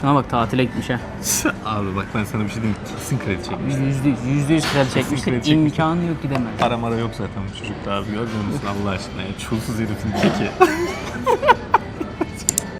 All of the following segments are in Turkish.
Şuna bak tatile gitmiş ha. Abi bak ben sana bir şey diyeyim. Kesin kredi çekmiş. Yüzde yüz, yüzde yüz kredi çekmiştir. kredi çekmiş. İmkanı yok gidemez. Para mara yok zaten bu çocukta abi görmüyor musun Allah aşkına ya. Çulsuz herifin teki.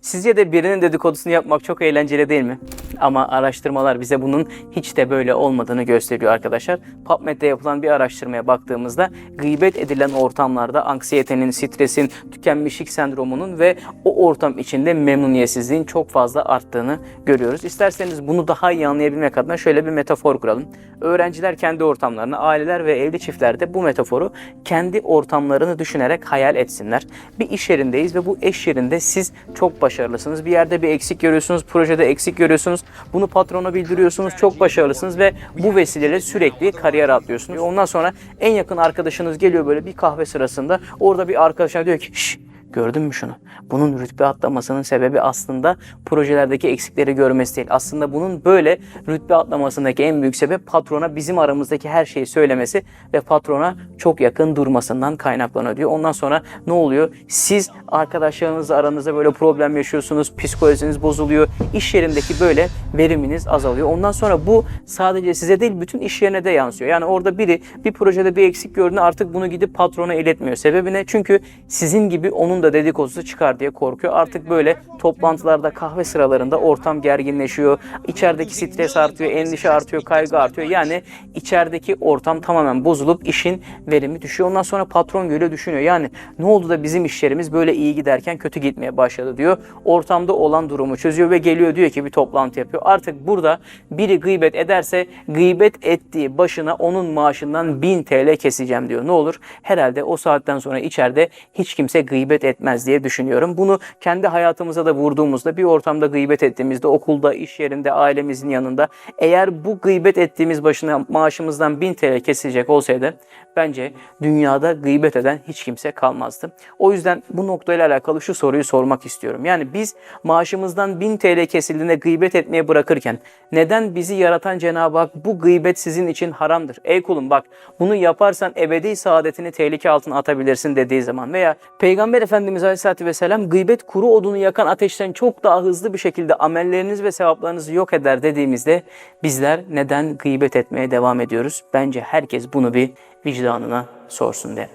Sizce de birinin dedikodusunu yapmak çok eğlenceli değil mi? Ama araştırmalar bize bunun hiç de böyle olmadığını gösteriyor arkadaşlar. PubMed'de yapılan bir araştırmaya baktığımızda gıybet edilen ortamlarda anksiyetenin, stresin, tükenmişlik sendromunun ve o ortam içinde memnuniyetsizliğin çok fazla arttığını görüyoruz. İsterseniz bunu daha iyi anlayabilmek adına şöyle bir metafor kuralım. Öğrenciler kendi ortamlarını, aileler ve evli çiftlerde bu metaforu kendi ortamlarını düşünerek hayal etsinler. Bir iş yerindeyiz ve bu iş yerinde siz çok başarılısınız. Bir yerde bir eksik görüyorsunuz, projede eksik görüyorsunuz. Bunu patrona bildiriyorsunuz, çok başarılısınız ve bu vesileyle sürekli kariyer atlıyorsunuz. Ondan sonra en yakın arkadaşınız geliyor böyle bir kahve sırasında. Orada bir arkadaşına diyor ki Şşş, Gördün mü şunu? Bunun rütbe atlamasının sebebi aslında projelerdeki eksikleri görmesi değil. Aslında bunun böyle rütbe atlamasındaki en büyük sebep patrona bizim aramızdaki her şeyi söylemesi ve patrona çok yakın durmasından kaynaklanıyor diyor. Ondan sonra ne oluyor? Siz arkadaşlarınızla aranızda böyle problem yaşıyorsunuz, psikolojiniz bozuluyor, iş yerindeki böyle veriminiz azalıyor. Ondan sonra bu sadece size değil bütün iş yerine de yansıyor. Yani orada biri bir projede bir eksik gördüğünde artık bunu gidip patrona iletmiyor. Sebebi ne? Çünkü sizin gibi onun da dedikodusu çıkar diye korkuyor. Artık böyle toplantılarda kahve sıralarında ortam gerginleşiyor. İçerideki stres artıyor, endişe artıyor, kaygı artıyor. Yani içerideki ortam tamamen bozulup işin verimi düşüyor. Ondan sonra patron böyle düşünüyor. Yani ne oldu da bizim işlerimiz böyle iyi giderken kötü gitmeye başladı diyor. Ortamda olan durumu çözüyor ve geliyor diyor ki bir toplantı yapıyor. Artık burada biri gıybet ederse gıybet ettiği başına onun maaşından 1000 TL keseceğim diyor. Ne olur? Herhalde o saatten sonra içeride hiç kimse gıybet etmez diye düşünüyorum. Bunu kendi hayatımıza da vurduğumuzda bir ortamda gıybet ettiğimizde okulda, iş yerinde, ailemizin yanında eğer bu gıybet ettiğimiz başına maaşımızdan 1000 TL kesilecek olsaydı bence dünyada gıybet eden hiç kimse kalmazdı. O yüzden bu noktayla alakalı şu soruyu sormak istiyorum. Yani biz maaşımızdan 1000 TL kesildiğinde gıybet etmeye bırakırken neden bizi yaratan Cenab-ı Hak bu gıybet sizin için haramdır? Ey kulum bak bunu yaparsan ebedi saadetini tehlike altına atabilirsin dediği zaman veya Peygamber Efendimiz Aleyhisselatü Vesselam gıybet kuru odunu yakan ateşten çok daha hızlı bir şekilde amelleriniz ve sevaplarınızı yok eder dediğimizde bizler neden gıybet etmeye devam ediyoruz? Bence herkes bunu bir vicdanına sorsun de.